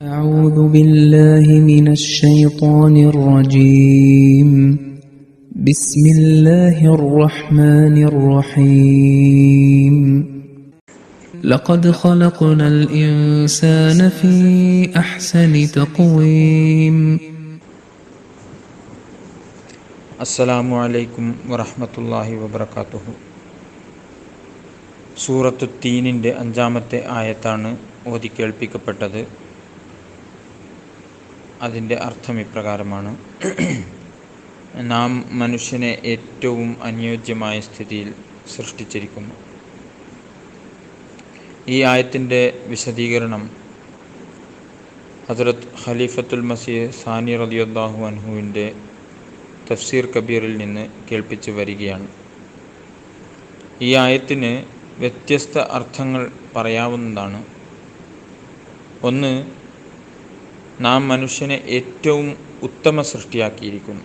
أعوذ بالله من الشيطان الرجيم بسم الله الرحمن الرحيم لقد خلقنا الإنسان في أحسن تقويم അസ്സലാമു അലൈക്കും വറഹ്മത്തുള്ളാഹി വബർക്കാത്തുഹു സൂറത്തു തീനിൻ്റെ അഞ്ചാമത്തെ ആയത്താണ് ഓതി കേൾപ്പിക്കപ്പെട്ടത് അതിന്റെ അർത്ഥം ഇപ്രകാരമാണ്. നാം മനുഷ്യനെ ഏറ്റവും അനുയോജ്യമായ സ്ഥിതിയിൽ സൃഷ്ടിച്ചിരിക്കുന്നു. ഈ ആയത്തിന്റെ വിശദീകരണം ഹസരത് ഖലീഫത്തുൽ മസീഹ് സാനി റളിയല്ലാഹു അൻഹുവിന്റെ തഫ്സീർ കബീറിൽ നിന്ന് കേൾപ്പിച്ച് വരികയാണ്. ഈ ആയത്തിന് വ്യത്യസ്ത അർത്ഥങ്ങൾ പറയാവുന്നതാണ്. ഒന്ന് നാം മനുഷ്യനെ ഏറ്റവും ഉത്തമ സൃഷ്ടിയാക്കിയിരിക്കുന്നു.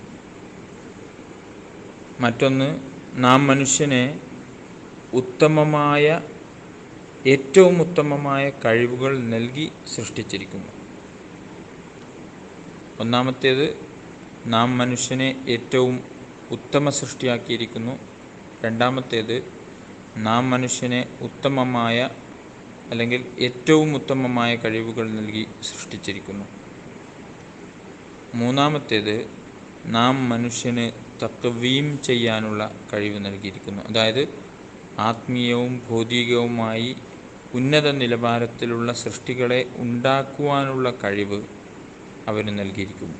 മറ്റൊന്ന് നാം മനുഷ്യനെ ഉത്തമമായ ഏറ്റവും ഉത്തമമായ കഴിവുകൾ നൽകി സൃഷ്ടിച്ചിരിക്കുന്നു. ഒന്നാമത്തേത് നാം മനുഷ്യനെ ഏറ്റവും ഉത്തമ സൃഷ്ടിയാക്കിയിരിക്കുന്നു. രണ്ടാമത്തേത് നാം മനുഷ്യനെ ഉത്തമമായ അല്ലെങ്കിൽ ഏറ്റവും ഉത്തമമായ കഴിവുകൾ നൽകി സൃഷ്ടിച്ചിരിക്കുന്നു. മൂന്നാമത്തേത് നാം മനുഷ്യന് തക്കവീം ചെയ്യാനുള്ള കഴിവ് നൽകിയിരിക്കുന്നു. അതായത് ആത്മീയവും ഭൗതികവുമായി ഉന്നത നിലവാരത്തിലുള്ള സൃഷ്ടികളെ ഉണ്ടാക്കുവാനുള്ള കഴിവ് അവന് നൽകിയിരിക്കുന്നു.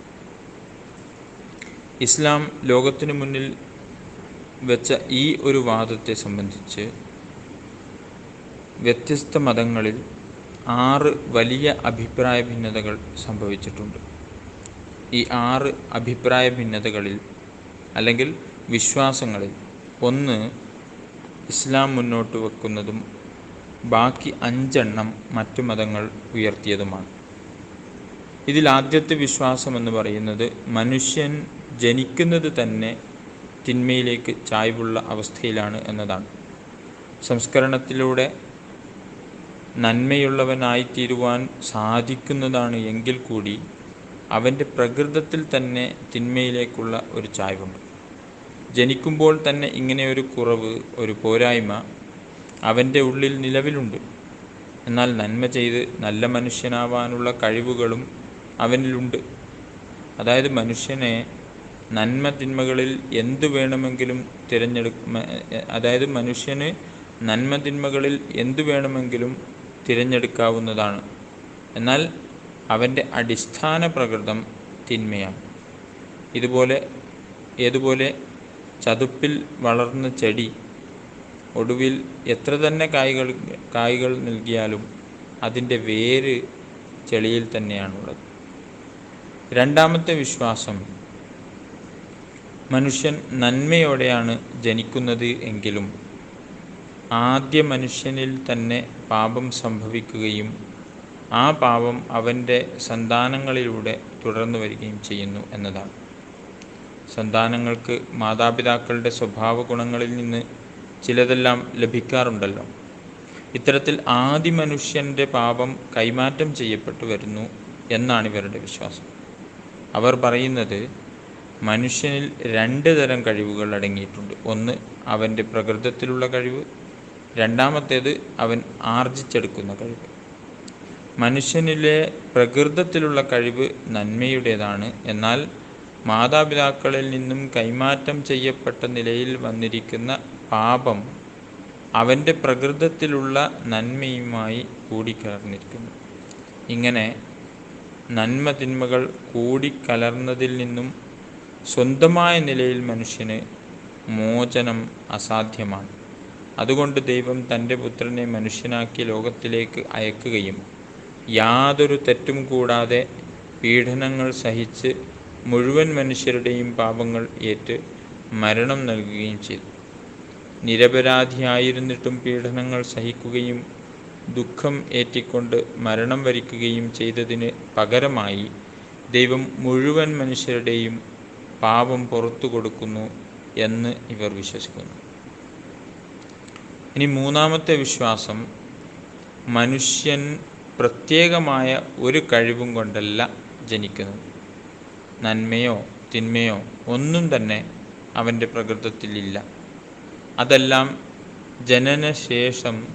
ഇസ്ലാം ലോകത്തിനു മുന്നിൽ വെച്ച ഈ ഒരു വാദത്തെ സംബന്ധിച്ച് വ്യത്യസ്ത മതങ്ങളിൽ ആറ് വലിയ അഭിപ്രായ ഭിന്നതകൾ സംഭവിച്ചിട്ടുണ്ട്. ഈ ആറ് അഭിപ്രായ ഭിന്നതകളിൽ അല്ലെങ്കിൽ വിശ്വാസങ്ങളിൽ ഒന്ന് ഇസ്ലാം മുന്നോട്ട് വെക്കുന്നതും ബാക്കി അഞ്ചെണ്ണം മറ്റു മതങ്ങൾ ഉയർത്തിയതുമാണ്. ഇതിൽ ആദ്യത്തെ വിശ്വാസം എന്ന് പറയുന്നത് മനുഷ്യൻ ജനിക്കുന്നത് തന്നെ തിന്മയിലേക്ക് ചായ്വുള്ള അവസ്ഥയിലാണ് എന്നതാണ്. സംസ്കരണത്തിലൂടെ നന്മയുള്ളവനായിത്തീരുവാൻ സാധിക്കുന്നതാണ് എങ്കിൽ കൂടി അവന്റെ പ്രകൃതത്തിൽ തന്നെ തിന്മയിലേക്കുള്ള ഒരു ചായ്വുണ്ട്. ജനിക്കുമ്പോൾ തന്നെ ഇങ്ങനെ ഒരു കുറവ് ഒരു പോരായ്മ അവന്റെ ഉള്ളിൽ നിലവിലുണ്ട്. എന്നാൽ നന്മ ചെയ്ത് നല്ല മനുഷ്യനാവാനുള്ള കഴിവുകളും അവനിലുണ്ട്. അതായത് മനുഷ്യനെ നന്മ തിന്മകളിൽ എന്തു വേണമെങ്കിലും തിരഞ്ഞെടുക്ക അതായത് മനുഷ്യന് നന്മ തിന്മകളിൽ എന്തു വേണമെങ്കിലും തിരഞ്ഞെടുക്കാവുന്നതാണ്. എന്നാൽ അവന്റെ അടിസ്ഥാന പ്രകൃതം തിന്മയാണ്. ഇതുപോലെ ഏതുപോലെ ചതുപ്പിൽ വളർന്ന ചെടി ഒടുവിൽ എത്ര തന്നെ കായ്കൾ കായ്കൾ നൽകിയാലും അതിന്റെ വേര് ചെളിയിൽ തന്നെയാണുള്ളത്. രണ്ടാമത്തെ വിശ്വാസം മനുഷ്യൻ നന്മയോടെയാണ് ജനിക്കുന്നത് എങ്കിലും ആദ്യ മനുഷ്യനിൽ തന്നെ പാപം സംഭവിക്കുകയും ആ പാപം അവന്റെ സന്താനങ്ങളിലൂടെ തുടർന്നു വരികയും ചെയ്യുന്നു എന്നതാണ്. സന്താനങ്ങൾക്ക് മാതാപിതാക്കളുടെ സ്വഭാവ ഗുണങ്ങളിൽ നിന്ന് ചിലതെല്ലാം ലഭിക്കാറുണ്ടല്ലോ. ഇത്തരത്തിൽ ആദി മനുഷ്യന്റെ പാപം കൈമാറ്റം ചെയ്യപ്പെട്ടു വരുന്നു എന്നാണ് ഇവരുടെ വിശ്വാസം. അവർ പറയുന്നത് മനുഷ്യനിൽ രണ്ട് തരം കഴിവുകൾ അടങ്ങിയിട്ടുണ്ട്. ഒന്ന് അവന്റെ പ്രകൃതത്തിലുള്ള കഴിവ്. രണ്ടാമത്തേത് അവൻ ആർജിച്ചെടുക്കുന്ന കഴിവ്. മനുഷ്യനിലെ പ്രകൃതത്തിലുള്ള കഴിവ് നന്മയുടേതാണ്. എന്നാൽ മാതാപിതാക്കളിൽ നിന്നും കൈമാറ്റം ചെയ്യപ്പെട്ട നിലയിൽ വന്നിരിക്കുന്ന പാപം അവന്റെ പ്രകൃതത്തിലുള്ള നന്മയുമായി കൂടിക്കലർന്നിരിക്കുന്നു. ഇങ്ങനെ നന്മ തിന്മകൾ കൂടിക്കലർന്നതിൽ നിന്നും സ്വന്തമായ നിലയിൽ മനുഷ്യന് മോചനം അസാധ്യമാണ്. അതുകൊണ്ട് ദൈവം തന്റെ പുത്രനെ മനുഷ്യനാക്കി ലോകത്തിലേക്ക് അയക്കുകയും യാതൊരു തെറ്റും കൂടാതെ പീഡനങ്ങൾ സഹിച്ച് മുഴുവൻ മനുഷ്യരുടെയും പാപങ്ങൾ ഏറ്റ് മരണം നൽകുകയും ചെയ്തു. നിരപരാധിയായിരുന്നിട്ടും പീഡനങ്ങൾ സഹിക്കുകയും ദുഃഖം ഏറ്റിക്കൊണ്ട് മരണം വരിക്കുകയും ചെയ്തതിന് പകരമായി ദൈവം മുഴുവൻ മനുഷ്യരുടെയും പാപം പുറത്തു കൊടുക്കുന്നു എന്ന് ഇവർ വിശ്വസിക്കുന്നു. ഇനി മൂന്നാമത്തെ വിശ്വാസം മനുഷ്യൻ പ്രത്യേകമായ ഒരു കഴിവും കൊണ്ടല്ല ജനിക്കുന്നത്. നന്മയോ തിന്മയോ ഒന്നും തന്നെ അവന്റെ പ്രകൃതത്തിലില്ല. അതെല്ലാം ജനനശേഷം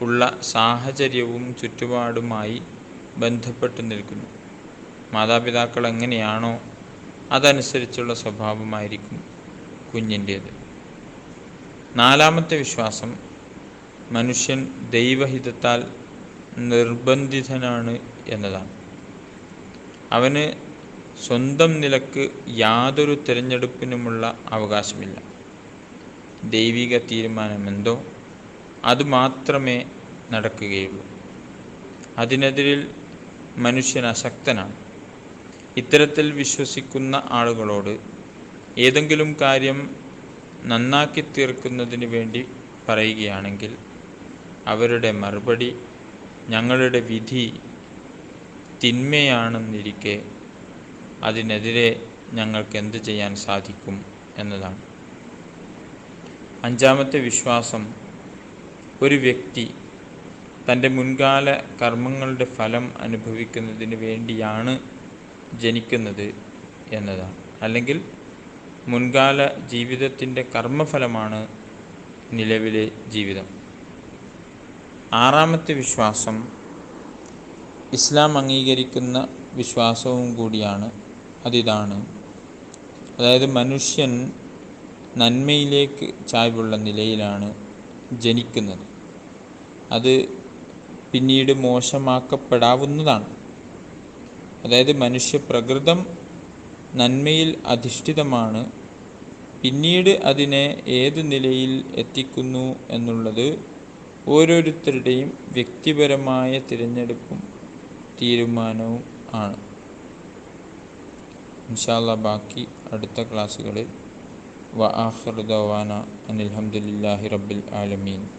ഉള്ള സാഹചര്യവും ചുറ്റുപാടുമായി ബന്ധപ്പെട്ട് നിൽക്കുന്നു. മാതാപിതാക്കൾ എങ്ങനെയാണോ അതനുസരിച്ചുള്ള സ്വഭാവമായിരിക്കും കുഞ്ഞിന്റേത് നാലാമത്തെ വിശ്വാസം മനുഷ്യൻ ദൈവഹിതത്താൽ നിർബന്ധിതനാണ് എന്നതാണ്. അവന് സ്വന്തം നിലയ്ക്ക് യാതൊരു തിരഞ്ഞെടുപ്പിനുമുള്ള അവകാശമില്ല. ദൈവിക തീരുമാനമെന്തോ അത് മാത്രമേ നടക്കുകയുള്ളൂ. അതിനെതിരിൽ മനുഷ്യൻ അശക്തനാണ് ഇത്തരത്തിൽ വിശ്വസിക്കുന്ന ആളുകളോട് ഏതെങ്കിലും കാര്യം നന്നാക്കി തീർക്കുന്നതിന് വേണ്ടി പറയുകയാണെങ്കിൽ അവരുടെ മറുപടി ഞങ്ങളുടെ വിധി തിന്മയാണെന്നിരിക്കെ അതിനെതിരെ ഞങ്ങൾക്ക് എന്ത് ചെയ്യാൻ സാധിക്കും എന്നതാണ്. അഞ്ചാമത്തെ വിശ്വാസം ഒരു വ്യക്തി തന്റെ മുൻകാല കർമ്മങ്ങളുടെ ഫലം അനുഭവിക്കുന്നതിന് വേണ്ടിയാണ് ജനിക്കുന്നത് എന്നതാണ്. അല്ലെങ്കിൽ മുൻകാല ജീവിതത്തിന്റെ കർമ്മഫലമാണ് നിലവിലെ ജീവിതം. ആറാമത്തെ വിശ്വാസം ഇസ്ലാം അംഗീകരിക്കുന്ന വിശ്വാസവും കൂടിയാണ്. അതിതാണ്. അതായത് മനുഷ്യൻ നന്മയിലേക്ക് ചായ്വുള്ള നിലയിലാണ് ജനിക്കുന്നത്. അത് പിന്നീട് മോശമാക്കപ്പെടാവുന്നതാണ്. അതായത് മനുഷ്യ പ്രകൃതം നന്മയിൽ അധിഷ്ഠിതമാണ്. പിന്നീട് അതിനെ ഏത് നിലയിൽ എത്തിക്കുന്നു എന്നുള്ളത് ഓരോരുത്തരുടെയും വ്യക്തിപരമായ തിരഞ്ഞെടുപ്പും തീരുമാനവും ആണ്. ഇൻഷാല്ല ബാക്കി അടുത്ത ക്ലാസ്സുകളിൽ. വ ദവാന അനിൽഹമുല്ലാഹി റബ്ബിൽ ആലമീൻ.